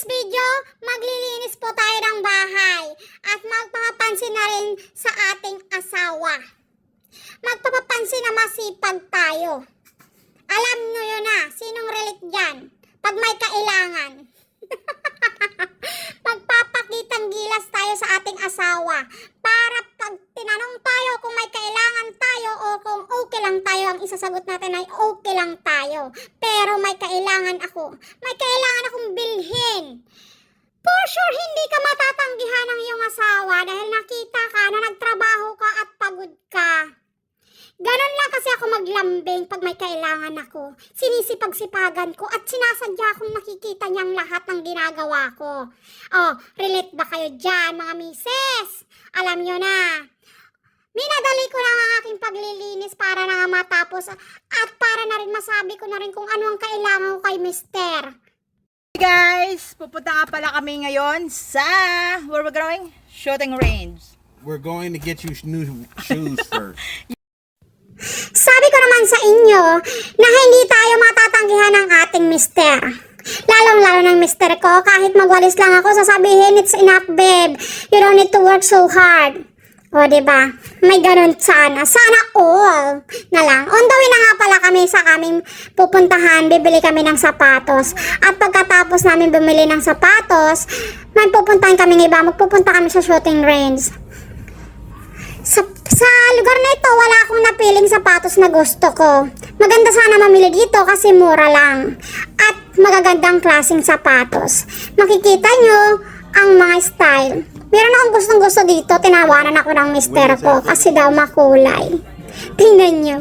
today's video, maglilinis po tayo ng bahay at magpapapansin na rin sa ating asawa. Magpapapansin na masipag tayo. Alam nyo yun na, sinong relate dyan? Pag may kailangan. Magpapakitang gilas tayo sa ating asawa para pag tinanong tayo lang tayo, ang isasagot natin ay okay lang tayo. Pero may kailangan ako. May kailangan akong bilhin. For sure, hindi ka matatanggihan ng iyong asawa dahil nakita ka na nagtrabaho ka at pagod ka. Ganon lang kasi ako maglambing pag may kailangan ako. Sinisipag-sipagan ko at sinasadya kong nakikita niyang lahat ng ginagawa ko. Oh, relate ba kayo dyan mga mises? Alam nyo na. Minadali ko lang ang aking paglilinis para na nga matapos at para na rin masabi ko na rin kung ano ang kailangan ko kay mister. Hey guys! Pupunta nga pala kami ngayon sa... Where we going? Shooting range. We're going to get you new shoes first. Sabi ko naman sa inyo na hindi tayo matatanggihan ng ating mister. Lalong-lalo ng mister ko, kahit magwalis lang ako, sasabihin, it's enough, babe. You don't need to work so hard. O, ba? May ganun sana. Sana all na lang. On the way na nga pala kami sa aming pupuntahan. Bibili kami ng sapatos. At pagkatapos namin bumili ng sapatos, may pupuntahan kami ng iba. Magpupunta kami sa shooting range. Sa, sa lugar na ito, wala akong napiling sapatos na gusto ko. Maganda sana mamili dito kasi mura lang. At magagandang klaseng sapatos. Makikita nyo ang mga style. Meron akong gustong gusto dito. Tinawanan ako ng mister ko kasi daw makulay. Tingnan nyo.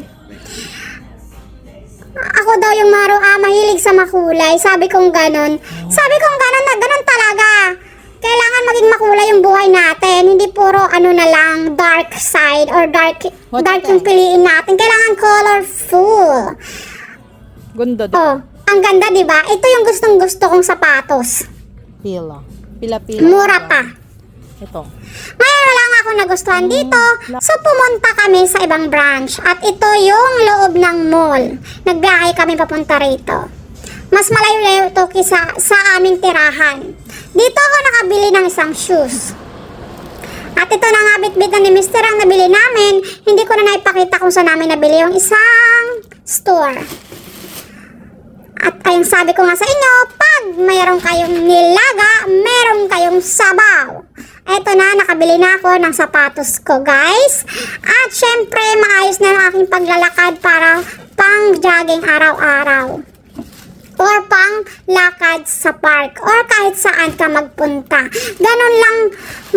Ako daw yung maro ah, mahilig sa makulay. Sabi kong ganon. Sabi kong ganon na ganon talaga. Kailangan maging makulay yung buhay natin. Hindi puro ano na lang, dark side or dark, What dark yung piliin natin. Kailangan colorful. Din. Oh, ang ganda 'di ba? Ito yung gustong gusto kong sapatos. Pila. Pila-pila. Mura pa. Ito. Ngayon wala nga akong nagustuhan dito. So pumunta kami sa ibang branch. At ito yung loob ng mall. Nagbiyahe kami papunta rito. Mas malayo ito kisa sa aming tirahan. Dito ako nakabili ng isang shoes. At ito na nga bitbit na ni Mr. ang nabili namin. Hindi ko na naipakita kung saan namin nabili yung isang store. At ayun sabi ko nga sa inyo, pag mayroon kayong nilaga, meron kayong sabaw. Eto na, nakabili na ako ng sapatos ko, guys. At syempre, maayos na ang aking paglalakad para pang jogging araw-araw. Or pang lakad sa park. Or kahit saan ka magpunta. Ganon lang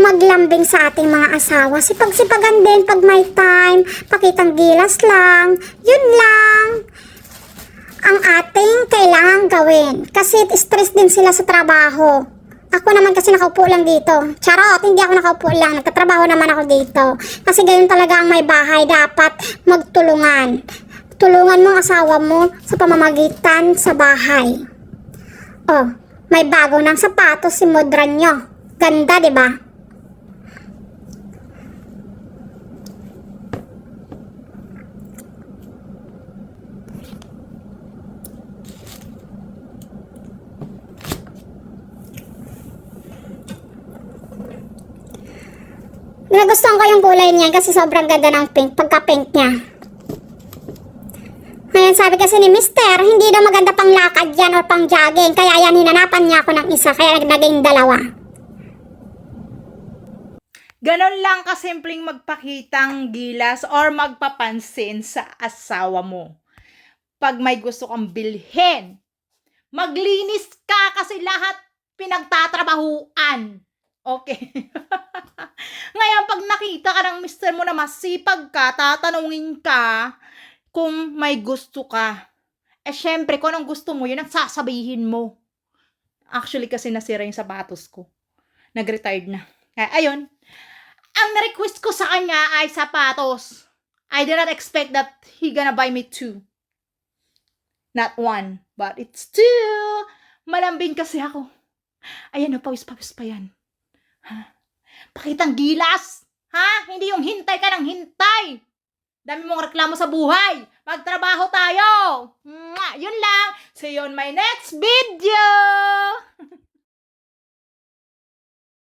maglambing sa ating mga asawa. Sipag-sipagan din pag may time. Pakitang gilas lang. Yun lang ang ating kailangan gawin. Kasi stress din sila sa trabaho. Ako naman kasi nakaupo lang dito. Charot, hindi ako nakaupo lang. Nagtatrabaho naman ako dito. Kasi ganyan talaga ang may bahay. Dapat magtulungan. Tulungan mo ang asawa mo sa pamamagitan sa bahay. Oh, may bago ng sapatos si Modran nyo. Ganda, di ba? Nagustuhan ko yung kulay niya kasi sobrang ganda ng pink, pagka-pink niya. Ngayon sabi kasi ni Mister, hindi daw maganda pang lakad yan or pang jogging. Kaya yan, hinanapan niya ako ng isa, kaya naging dalawa. Ganon lang kasimpleng magpakitang gilas or magpapansin sa asawa mo. Pag may gusto kang bilhin, maglinis ka kasi lahat pinagtatrabahuan. Okay. Ngayon, pag nakita ka ng mister mo na masipag ka, tatanungin ka kung may gusto ka. Eh, syempre, kung anong gusto mo, yun ang sasabihin mo. Actually, kasi nasira yung sapatos ko. Nag-retired na. Kaya, ayun. Ang na-request ko sa kanya ay sapatos. I did not expect that he gonna buy me two. Not one, but it's two. Malambing kasi ako. Ayan, pawis-pawis pa yan. Ha? Pakitang gilas. Ha? Hindi yung hintay ka ng hintay. Dami mong reklamo sa buhay. Magtrabaho tayo. Mwah! Yun lang. See you on my next video.